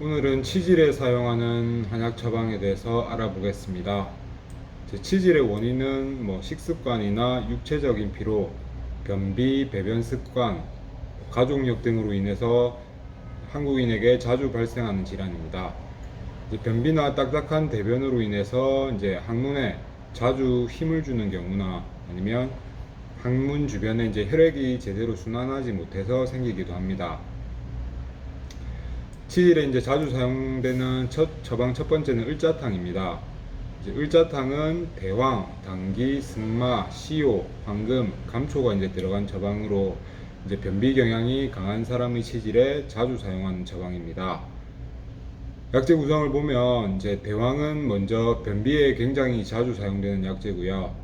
오늘은 치질에 사용하는 한약 처방에 대해서 알아보겠습니다. 제 치질의 원인은 뭐 식습관이나 육체적인 피로, 변비, 배변 습관, 가족력 등으로 인해서 한국인에게 자주 발생하는 질환입니다. 변비나 딱딱한 대변으로 인해서 이제 항문에 자주 힘을 주는 경우나 아니면 항문 주변에 이제 혈액이 제대로 순환하지 못해서 생기기도 합니다. 치질에 이제 자주 사용되는 첫 처방 첫 번째는 을자탕입니다. 이제 을자탕은 대왕, 당귀, 승마, 시오, 황금, 감초가 이제 들어간 처방으로 이제 변비 경향이 강한 사람의 치질에 자주 사용하는 처방입니다. 약재 구성을 보면 이제 대왕은 먼저 변비에 굉장히 자주 사용되는 약재고요.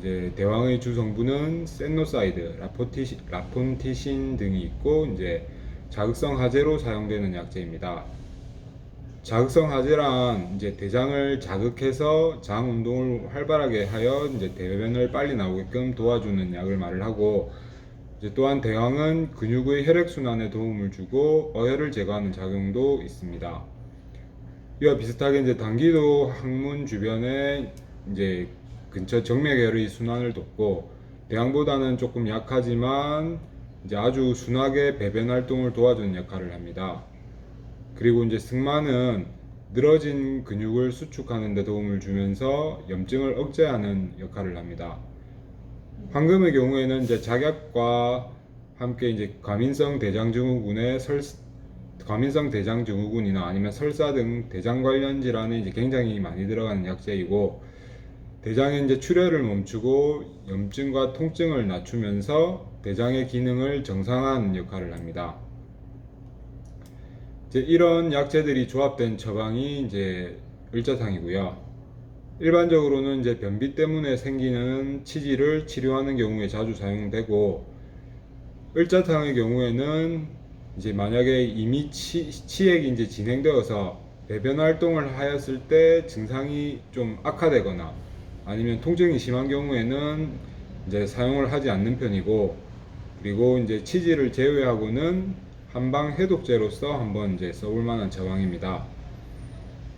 이제 대왕의 주 성분은 센노사이드, 라포티시, 라폰티신 등이 있고 이제 자극성 하제로 사용되는 약재입니다. 자극성 하제란 이제 대장을 자극해서 장 운동을 활발하게 하여 이제 대변을 빨리 나오게끔 도와주는 약을 말을 하고 또한 대왕은 근육의 혈액 순환에 도움을 주고 어혈을 제거하는 작용도 있습니다. 이와 비슷하게 이제 당기도 항문 주변에 이제 근처 정맥혈의 순환을 돕고 대왕보다는 조금 약하지만 이제 아주 순하게 배변 활동을 도와주는 역할을 합니다. 그리고 이제 승마는 늘어진 근육을 수축하는 데 도움을 주면서 염증을 억제하는 역할을 합니다. 황금의 경우에는 이제 작약과 함께 이제 과민성 대장증후군의 설 과민성 대장증후군이나 아니면 설사 등 대장 관련 질환에 이제 굉장히 많이 들어가는 약재이고 대장의 이제 출혈을 멈추고 염증과 통증을 낮추면서 대장의 기능을 정상화하는 역할을 합니다. 이제 이런 약재들이 조합된 처방이 이제 을자탕이고요. 일반적으로는 이제 변비 때문에 생기는 치질을 치료하는 경우에 자주 사용되고 을자탕의 경우에는 이제 만약에 이미 치, 치액이 이제 진행되어서 배변 활동을 하였을 때 증상이 좀 악화되거나 아니면 통증이 심한 경우에는 이제 사용을 하지 않는 편이고 그리고 이제 치질을 제외하고는 한방 해독제로서 한번 이제 써볼 만한 처방입니다.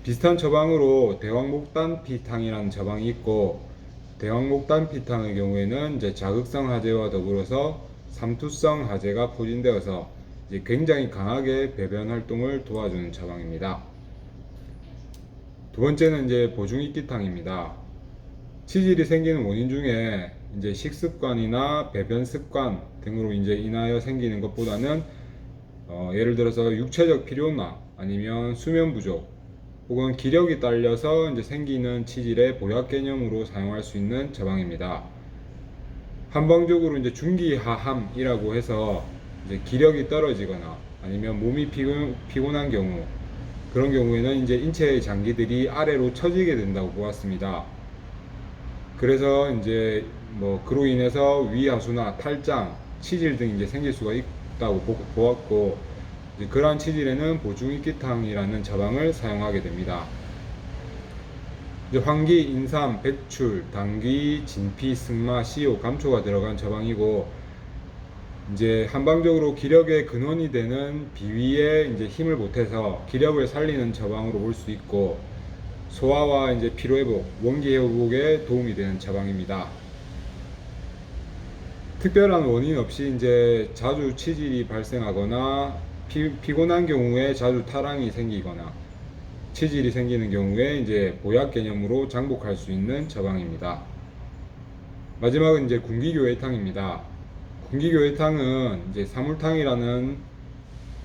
비슷한 처방으로 대왕목단 피탕이라는 처방이 있고 대왕목단 피탕의 경우에는 이제 자극성 하제와 더불어서 삼투성 하제가 포진되어서 이제 굉장히 강하게 배변 활동을 도와주는 처방입니다. 두 번째는 이제 보중이끼탕입니다. 치질이 생기는 원인 중에 이제 식습관이나 배변 습관 등으로 이제 인하여 생기는 것보다는 어, 예를 들어서 육체적 필요나 아니면 수면 부족 혹은 기력이 딸려서 이제 생기는 치질의 보약 개념으로 사용할 수 있는 처방입니다. 한방적으로 이제 중기하함이라고 해서 이제 기력이 떨어지거나 아니면 몸이 피곤, 피곤한 경우 그런 경우에는 이제 인체의 장기들이 아래로 처지게 된다고 보았습니다. 그래서 이제 뭐 그로 인해서 위하수나 탈장, 치질 등이 이제 생길 수가 있다고 보, 보았고 그러한 치질에는 보중익기탕이라는 처방을 사용하게 됩니다. 황기, 인삼, 백출, 당귀, 진피, 승마, 시오, 감초가 들어간 처방이고 이제 한방적으로 기력의 근원이 되는 비위에 이제 힘을 보태서 기력을 살리는 처방으로 볼 수 있고 소화와 이제 피로 회복, 원기 회복에 도움이 되는 처방입니다. 특별한 원인 없이 이제 자주 치질이 발생하거나 피, 피곤한 경우에 자주 탈항이 생기거나 치질이 생기는 경우에 이제 보약 개념으로 장복할 수 있는 처방입니다. 마지막은 이제 군기교회탕입니다. 군기교회탕은 이제 사물탕이라는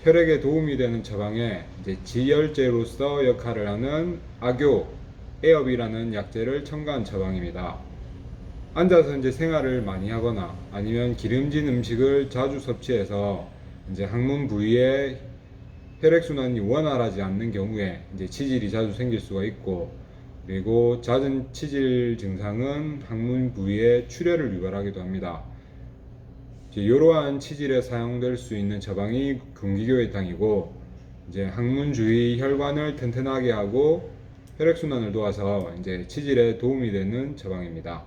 혈액에 도움이 되는 처방에 이제 지혈제로서 역할을 하는 악교, 에업이라는 약재를 첨가한 처방입니다. 앉아서 이제 생활을 많이 하거나 아니면 기름진 음식을 자주 섭취해서 이제 항문 부위에 혈액 순환이 원활하지 않는 경우에 이제 치질이 자주 생길 수가 있고 그리고 잦은 치질 증상은 항문 부위에 출혈을 유발하기도 합니다. 이제 이러한 치질에 사용될 수 있는 처방이 금기교회탕이고 이제 항문 주위 혈관을 튼튼하게 하고 혈액 순환을 도와서 이제 치질에 도움이 되는 처방입니다.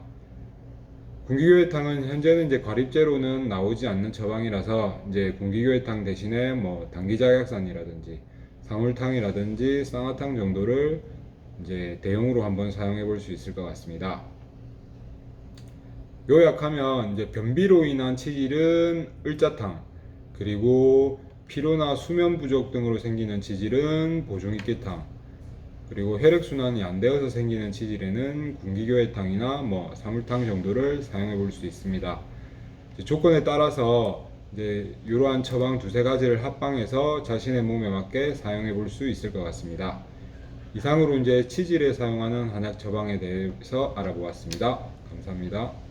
군기교회탕은 현재는 이제 과립제로는 나오지 않는 처방이라서 이제 군기교회탕 대신에 뭐 당기자약산이라든지 상울탕이라든지 쌍화탕 정도를 이제 대용으로 한번 사용해 볼 수 있을 것 같습니다. 요약하면 이제 변비로 인한 치질은 을자탕 그리고 피로나 수면 부족 등으로 생기는 치질은 보종익계탕 그리고 혈액 순환이 안 되어서 생기는 치질에는 군기교회탕이나 뭐 사물탕 정도를 사용해 볼 수 있습니다. 조건에 따라서 이제 이러한 처방 두세 가지를 합방해서 자신의 몸에 맞게 사용해 볼 수 있을 것 같습니다. 이상으로 이제 치질에 사용하는 한약 처방에 대해서 알아보았습니다. 감사합니다.